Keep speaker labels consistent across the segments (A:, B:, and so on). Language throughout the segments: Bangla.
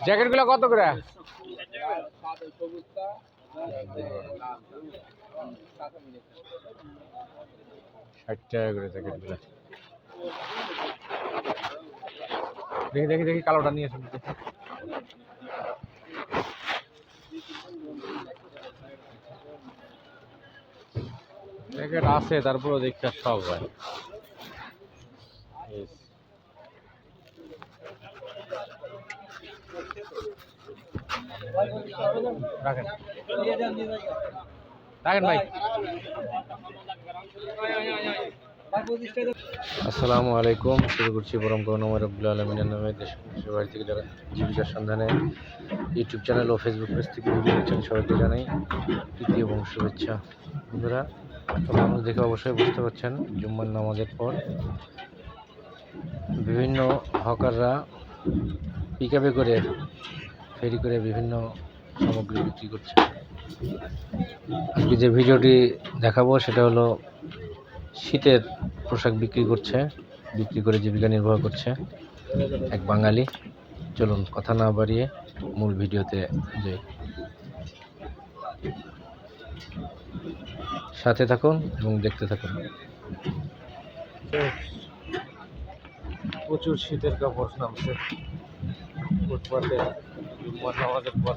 A: জ্যাকেটগুলো কত করে? ষাট টাকা দেখি দেখি দেখি, কালোটা নিয়ে আসুন। জ্যাকেট আছে, তারপরেও দেখতে সব হয়। রাখেন। রাখেন ভাই। আসসালামু আলাইকুম। শুরু করছি পরম করুণাময় রব্বুল আলমিনের নামে দেশ বাড়ি থেকে যারা জীবিকার সন্ধানে ইউটিউব চ্যানেল ও ফেসবুক পেজ থেকে ভিডিও দেখছেন, সবাইকে জানাই প্রীতি এবং শুভেচ্ছা। বন্ধুরা মানুষ দেখে অবশ্যই বুঝতে পারছেন, জুম্মার নামাজের পর বিভিন্ন হকাররা পিক আপে করে ফেরি করে বিভিন্ন সামগ্রী বিক্রি করছে। আজকে যে ভিডিওটি দেখাবো সেটা হলো শীতের পোশাক বিক্রি করছে, বিক্রি করে জীবিকা নির্বাহ করছে এক বাঙালি। চলুন কথা না বাড়িয়ে মূল ভিডিওতে যাই। সাথে থাকুন এবং দেখতে থাকুন। প্রচুর শীতের কাপড় নামছে। ফুটপাতে জুম্মার নামাজের পর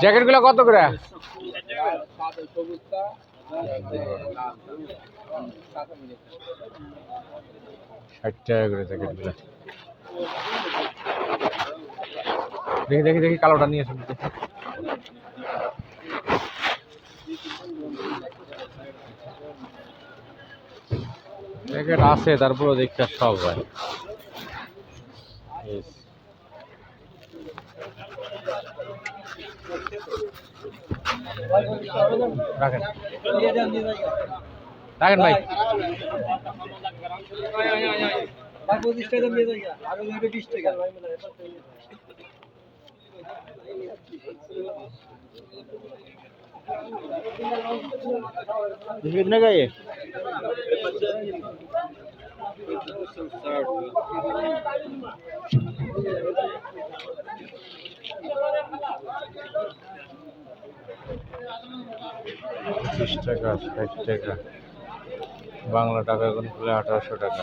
A: জ্যাকেটগুলো কত করে ষাট টাকা করে জ্যাকেটগুলো দেখি দেখি দেখি কালোটা নিয়ে আসুন দেখি। জ্যাকেট আছে তারপরেও দেখতে সব হয় Yes. রাখেন রাখেন ভাই कितने का ये পঁচিশ টাকা টাকা। বাংলা টাকা এখন খুলে আঠারোশো টাকা।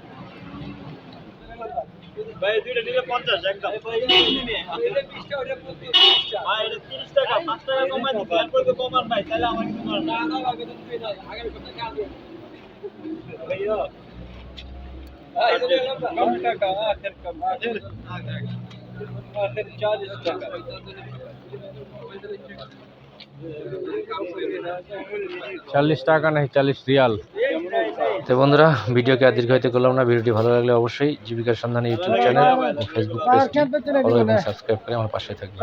B: ভাই দুইটা নিলে পঞ্চাশ একদম ভাই এটা তিরিশ টাকা পাঁচ টাকা কমাই দিচ্ছি এরপর তো কমান ভাই তাহলে আমার কিছু করার নাই। ভাইয়া कम टका आखिर कम आखिर आखिर चालीस टका
A: চল্লিশ টাকা নাকি চল্লিশ রিয়াল তো বন্ধুরা ভিডিওকে আর দীর্ঘায়িত করলাম না। ভিডিওটি ভালো লাগলে অবশ্যই জীবিকার সন্ধানে ইউটিউব চ্যানেল এবং ফেসবুক পেজটি ফলো এবং সাবস্ক্রাইব করে আমার পাশে থাকবেন।